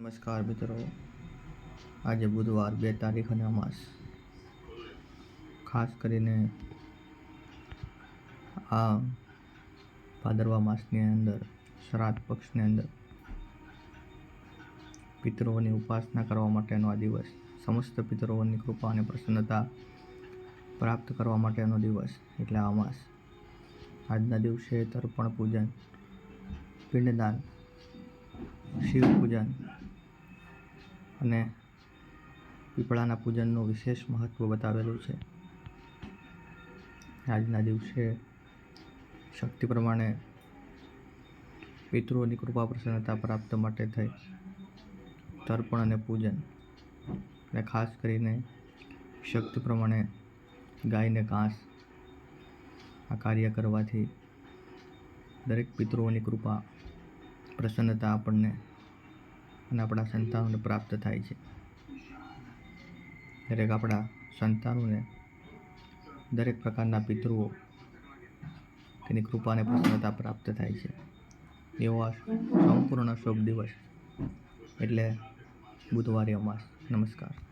નમસ્કાર મિત્રો. આજે બુધવાર બે તારીખ અને અમાસ. ખાસ કરીને આ ભાદરવા માસની અંદર, શ્રાદ્ધ પક્ષની અંદર પિતૃઓની ઉપાસના કરવા માટેનો આ દિવસ, સમસ્ત પિતૃઓની કૃપા અને પ્રસન્નતા પ્રાપ્ત કરવા માટેનો દિવસ, એટલે આ અમાસ. આજના દિવસે તર્પણ પૂજન, પિંડદાન, શિવ પૂજન અને પીપળાના પૂજનનું વિશેષ મહત્ત્વ બતાવેલું છે. આજના દિવસે શક્તિ પ્રમાણે પિતૃઓની કૃપા પ્રસન્નતા પ્રાપ્ત માટે થઈ. તર્પણ અને પૂજન. અને ખાસ કરીને શક્તિ પ્રમાણે ગાયને ઘાસ આ કાર્ય કરવાથી દરેક પિતૃઓની કૃપા પ્રસન્નતા આપણને અને આપણા સંતાનોને પ્રાપ્ત થાય છે. દરેક આપણા સંતાનોને દરેક પ્રકારના પિતૃઓ તેની કૃપાને પ્રસન્નતા પ્રાપ્ત થાય છે. એવો આ સંપૂર્ણ શુભ દિવસ એટલે બુધવારે અમાસ. નમસ્કાર.